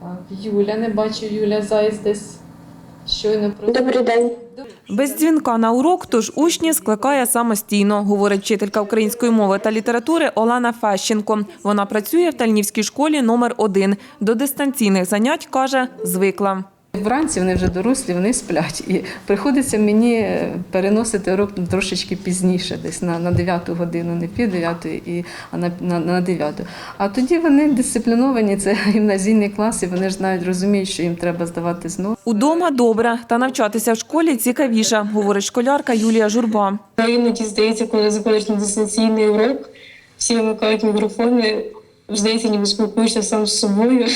Так, Юля, не бачу, Юля Зайць десь щойно про. Добрий день. Без дзвінка на урок, тож учні скликає самостійно, говорить вчителька української мови та літератури Олена Фещенко. Вона працює в Тальнівській школі номер 1 До дистанційних занять, каже, звикла. Вранці вони вже дорослі, вони сплять. І приходиться мені е, переносити урок трошечки пізніше, десь на, на 9 годину, не пів 9, і, а на, на, на 9. А тоді вони дисципліновані, це гімназійний клас, і вони ж знають, розуміють, що їм треба здавати знову. Удома добре, та навчатися в школі цікавіше, говорить школярка Юлія Журба. Іноді здається, коли заходиш на дистанційний урок, всі вимикають мікрофони, здається, ніби спілкуєшся сам з собою.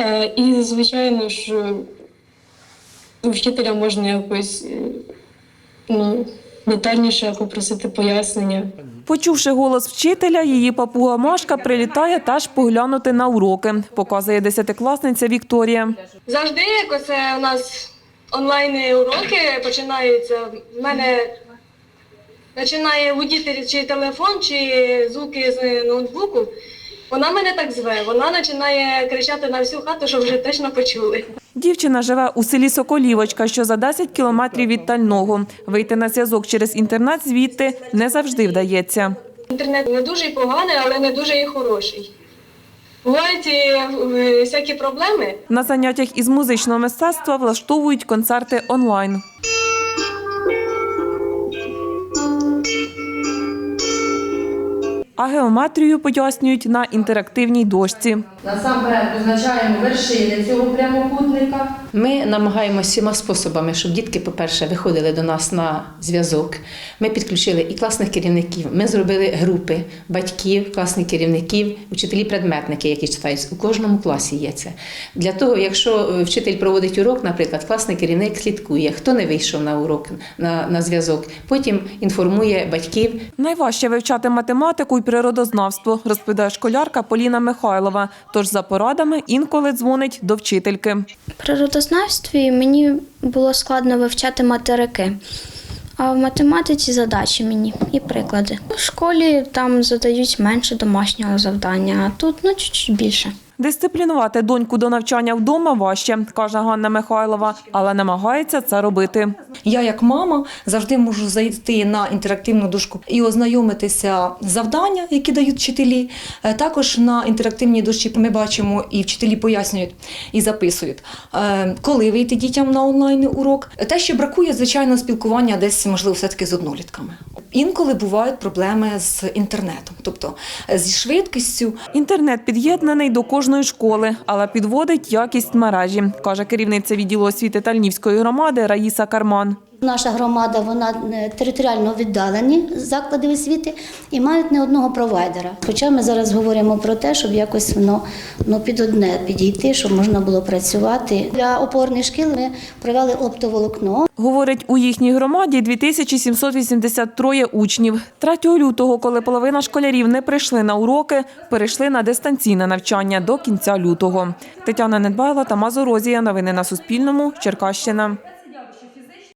Е, І, звичайно ж, вчителя можна якось е, ну, детальніше попросити пояснення. Почувши голос вчителя, її папуга Машка прилітає теж поглянути на уроки, показує десятикласниця Вікторія. Завжди, як оце у нас онлайн уроки починаються, в мене починає гудіти чи телефон, чи звуки з ноутбуку. Вона мене так зве, вона починає кричати на всю хату, щоб вже точно почули. Дівчина живе у селі Соколівочка, що за 10 кілометрів від Тального. Вийти на зв'язок через інтернет звідти не завжди вдається. Інтернет не дуже поганий, але не дуже і хороший. Бувають і, е, всякі проблеми. На заняттях із музичного мистецтва влаштовують концерти онлайн. А геометрію пояснюють на інтерактивній дошці. Насамперед визначаємо вершини цього прямокутника. Ми намагаємося всіма способами, щоб дітки, по-перше, виходили до нас на зв'язок. Ми підключили і класних керівників. Ми зробили групи батьків, класних керівників, вчителі-предметники, які читають. У кожному класі є це. Для того, якщо е, вчитель проводить урок, наприклад, класний керівник слідкує, хто не вийшов на урок на, на зв'язок. Потім інформує батьків, Найважче вивчати математику і природознавство, розповідає школярка Поліна Михайлова. Тож за порадами інколи дзвонить до вчительки. В природознавстві мені було складно вивчати материки, а в математиці задачі мені і приклади. У школі там задають менше домашнього завдання, а тут ну чуть-чуть більше. Дисциплінувати доньку до навчання вдома важче, каже Ганна Михайлова, але намагається це робити. Я, як мама, завжди можу зайти на інтерактивну дошку і ознайомитися завдання, які дають вчителі. Е, Також на інтерактивній дошці ми бачимо і вчителі пояснюють і записують, е, коли вийти дітям на онлайн урок. Те, що бракує, звичайно, спілкування десь можливо все-таки з однолітками. Інколи бувають проблеми з інтернетом, тобто е, зі швидкістю. Інтернет під'єднаний до кожної школи, але підводить якість мережі, каже керівниця відділу освіти Тальнівської громади Раїса Карман. Наша громада вона е, територіально віддалені заклади освіти і мають не одного провайдера. Хоча ми зараз говоримо про те, щоб якось воно ну, під одне підійти, щоб можна було працювати. Для опорних шкіл ми провели оптоволокно. Говорить, у їхній громаді 2783 учнів. 3 лютого, коли половина школярів не прийшли на уроки, перейшли на дистанційне навчання до кінця лютого. Тетяна Недбайло та Мазорозія. Новини на Суспільному. Черкащина.